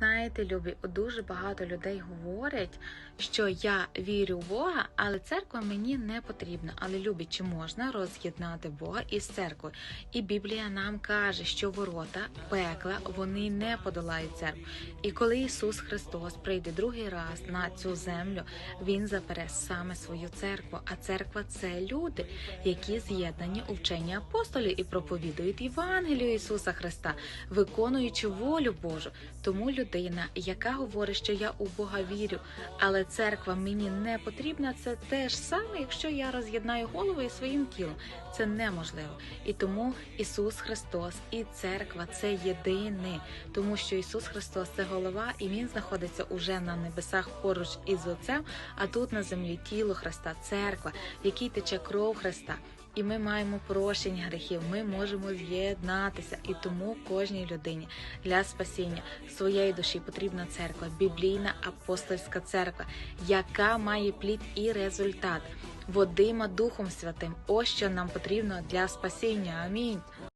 знаєте, любі, дуже багато людей говорять, що я вірю в Бога, але церква мені не потрібна. Але любі, чи можна роз'єднати Бога із церквою? І Біблія нам каже, що ворота пекла вони не подолають церкву. І коли Ісус Христос прийде другий раз на цю землю, Він забере саме свою церкву. А церква це люди, які з'єднані у вченні апостолів і проповідують Євангелію Ісуса Христа, виконуючи волю Божу. Тому людина, яка говорить, що я у Бога вірю, але церква мені не потрібна, це те ж саме, якщо я роз'єднаю голову із своїм тілом. Це неможливо. І тому Ісус Христос і церква це єдине, тому що Ісус Христос це голова, і Він знаходиться уже на небесах поруч із Отцем, а тут на землі тіло Христа, церква, в якій тече кров Христа. І ми маємо прощення гріхів, ми можемо з'єднатися, і тому кожній людині для спасіння своєї душі потрібна церква, біблійна апостольська церква, яка має плід і результат. Водима Духом Святим. Ось що нам потрібно для спасіння. Амінь.